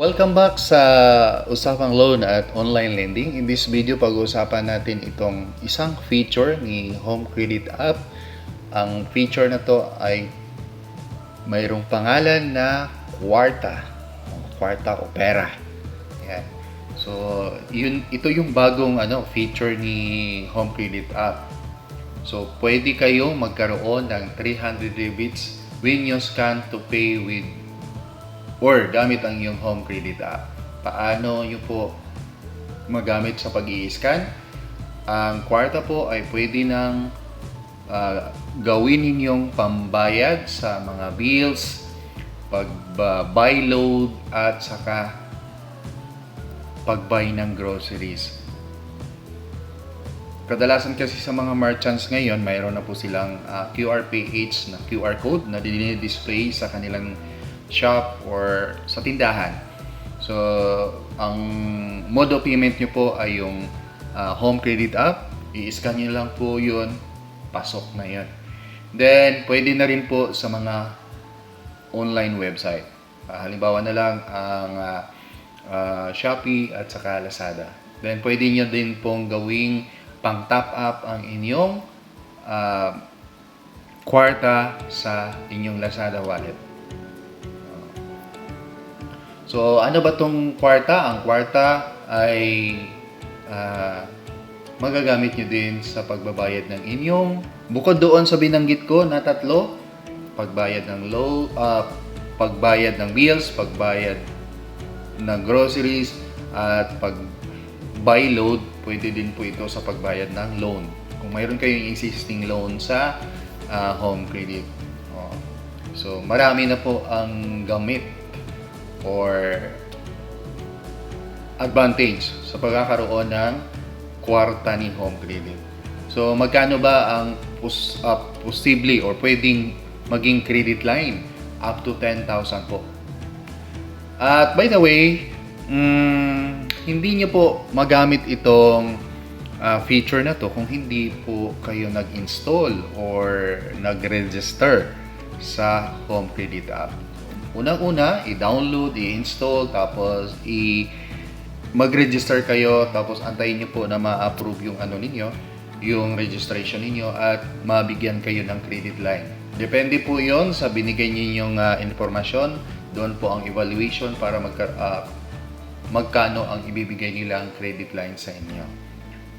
Welcome back sa Usapang Loan at Online Lending. In this video, pag-uusapan natin itong isang feature ni Home Credit App. Ang feature na to ay mayroong pangalan na Kwarta. Kwarta o Pera. Yan. So, yun, ito yung bagong ano, feature ni Home Credit App. So, pwede kayong magkaroon ng 300 debits when you scan to pay with or gamit ang iyong home credit app. Paano nyo po magamit sa pag scan Ang kwarta po ay pwede nang ah, gawin ninyong pambayad sa mga bills, pag-buy load, at saka pag-buy ng groceries. Kadalasan kasi sa mga merchants ngayon, mayroon na po silang ah, QR PH na QR code na dinidisplay sa kanilang shop or sa tindahan. So, ang mode of payment nyo po ay yung ah, home credit app. I-scan nyo lang po yun. Pasok na yun. Then, pwede na rin po sa mga online website. Ah, halimbawa na lang ang ah, ah, Shopee at saka Lazada. Then, pwede nyo din pong gawing pang top up ang inyong ah, kwarta sa inyong Lazada wallet. So, ano ba tong kwarta? Ang kwarta ay ah, magagamit nyo din sa pagbabayad ng inyong bukod doon sa binanggit ko na tatlo, pagbayad ng low, ah, pagbayad ng bills, pagbayad ng groceries, at pag buy load, pwede din po ito sa pagbayad ng loan. Kung mayroon kayong existing loan sa ah, home credit. Oh. So, marami na po ang gamit or advantage sa pagkakaroon ng kwarta ni home credit. So, magkano ba ang pos, uh, posible or pwedeng maging credit line? Up to 10,000 po. At by the way, mm, hindi niyo po magamit itong ah, feature na to kung hindi po kayo nag-install or nag-register sa home credit app. Unang-una, i-download, i-install, tapos i mag-register kayo, tapos antayin niyo po na ma-approve yung ano ninyo, yung registration ninyo at mabigyan kayo ng credit line. Depende po yon sa binigay ninyong uh, informasyon. Doon po ang evaluation para magka, ah, magkano ang ibibigay nilang credit line sa inyo.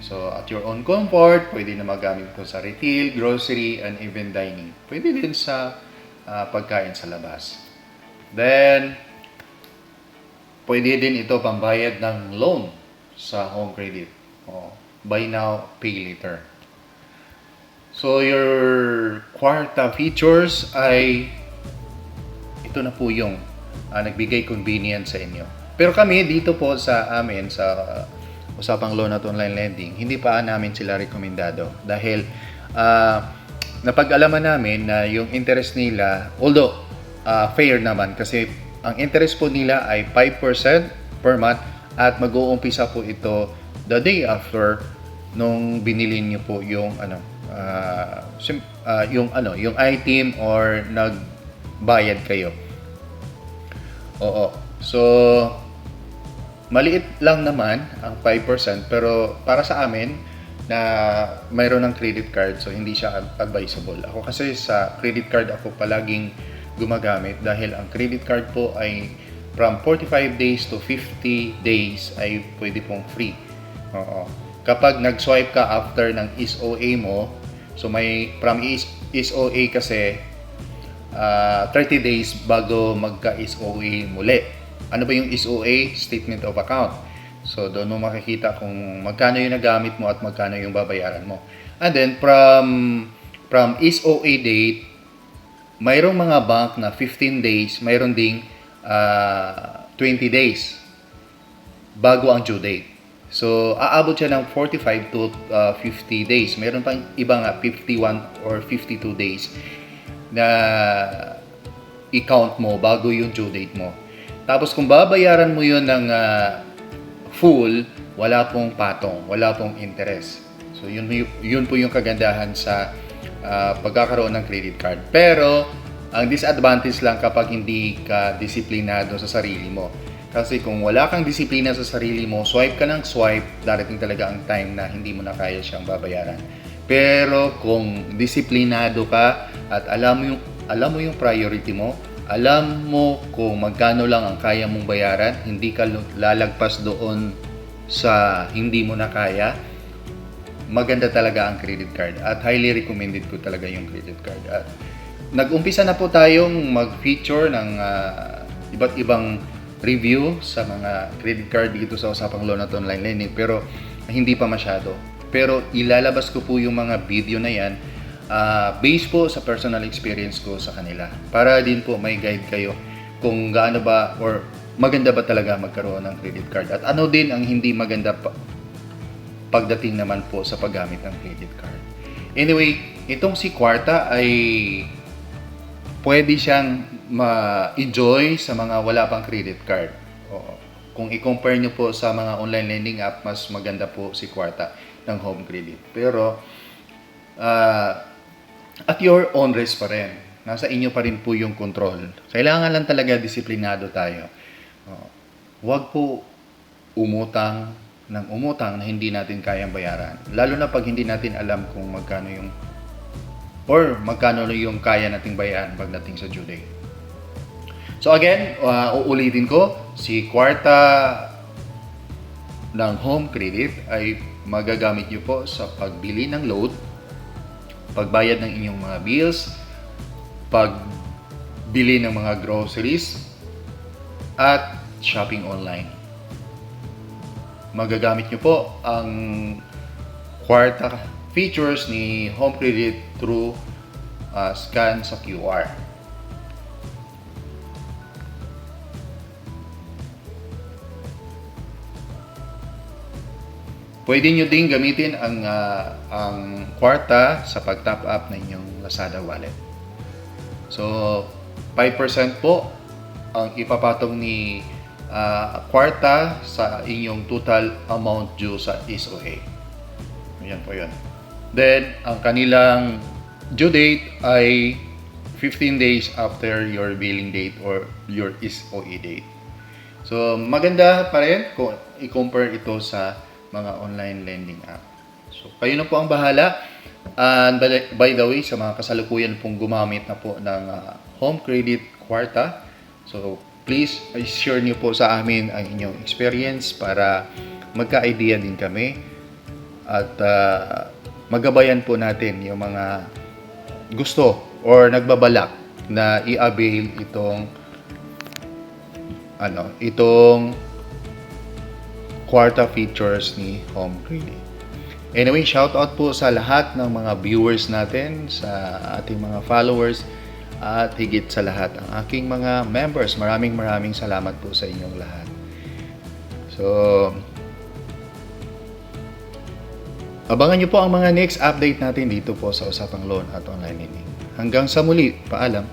So, at your own comfort, pwede na magamit ito sa retail, grocery, and even dining. Pwede din sa ah, pagkain sa labas. Then, pwede din ito pambayad ng loan sa home credit. O, buy now, pay later. So, your kwarta features ay ito na po yung ah, nagbigay convenience sa inyo. Pero kami dito po sa amin sa uh, usapang loan at online lending, hindi pa namin sila rekomendado dahil ah, napag-alaman namin na yung interest nila, although ah, fair naman kasi ang interest po nila ay 5% per month at mag-uumpisa po ito the day after nung binili niyo po yung ano ah, sim- ah, yung ano yung item or nagbayad kayo. Oo. So maliit lang naman ang 5% pero para sa amin na mayroon ng credit card so hindi siya ad- advisable. Ako kasi sa credit card ako palaging gumagamit dahil ang credit card po ay from 45 days to 50 days ay pwede pong free. Oo. Kapag nag-swipe ka after ng SOA mo, so may from SOA kasi ah, 30 days bago magka-SOA muli. Ano ba yung SOA? Statement of Account. So, doon mo makikita kung magkano yung nagamit mo at magkano yung babayaran mo. And then, from, from SOA date, mayroong mga bank na 15 days, mayroon ding ah, 20 days bago ang due date. So, aabot siya ng 45 to ah, 50 days. Mayroon pang iba nga 51 or 52 days na i-count mo bago yung due date mo. Tapos kung babayaran mo yun ng ah, full, wala pong patong, wala pong interest. So yun, yun po yung kagandahan sa ah, pagkakaroon ng credit card. Pero ang disadvantage lang kapag hindi ka disiplinado sa sarili mo. Kasi kung wala kang disiplina sa sarili mo, swipe ka ng swipe, darating talaga ang time na hindi mo na kaya siyang babayaran. Pero kung disiplinado ka at alam mo yung alam mo yung priority mo, alam mo kung magkano lang ang kaya mong bayaran, hindi ka lalagpas doon sa hindi mo na kaya, maganda talaga ang credit card at highly recommended ko talaga yung credit card. At nag-umpisa na po tayong mag-feature ng ah, iba't ibang review sa mga credit card dito sa Usapang Loan at Online Lending pero hindi pa masyado. Pero ilalabas ko po yung mga video na yan ah, based po sa personal experience ko sa kanila. Para din po may guide kayo kung gaano ba or maganda ba talaga magkaroon ng credit card at ano din ang hindi maganda pa, pagdating naman po sa paggamit ng credit card. Anyway, itong si Kwarta ay pwede siyang ma-enjoy sa mga wala pang credit card. Oo. Kung i-compare nyo po sa mga online lending app, mas maganda po si Kwarta ng home credit. Pero, ah, at your own risk pa rin. Nasa inyo pa rin po yung control. Kailangan lang talaga disiplinado tayo. Oo. Huwag po umutang ng umutang na hindi natin kayang bayaran. Lalo na pag hindi natin alam kung magkano yung or magkano yung kaya nating bayaran pagdating sa due date. So again, uh, uulitin ko, si kwarta ng home credit ay magagamit nyo po sa pagbili ng load, pagbayad ng inyong mga bills, pagbili ng mga groceries, at shopping online magagamit nyo po ang kwarta features ni Home Credit through uh, scan sa QR. Pwede nyo din gamitin ang ah, ang kwarta sa pag-top up ng inyong Lazada wallet. So, 5% po ang ipapatong ni ah, kwarta sa inyong total amount due sa SOA. Ayan po yun. Then, ang kanilang due date ay 15 days after your billing date or your SOE date. So, maganda pa rin kung i-compare ito sa mga online lending app. So, kayo na po ang bahala. And by- the way, sa mga kasalukuyan pong gumamit na po ng ah, home credit kwarta, so please share niyo po sa amin ang inyong experience para magka-idea din kami at ah, magabayan po natin yung mga gusto or nagbabalak na i-avail itong ano, itong kwarta features ni Home Credit. Anyway, shout out po sa lahat ng mga viewers natin, sa ating mga followers, at higit sa lahat ang aking mga members. Maraming maraming salamat po sa inyong lahat. So, abangan nyo po ang mga next update natin dito po sa Usapang Loan at Online Lending. Hanggang sa muli, paalam.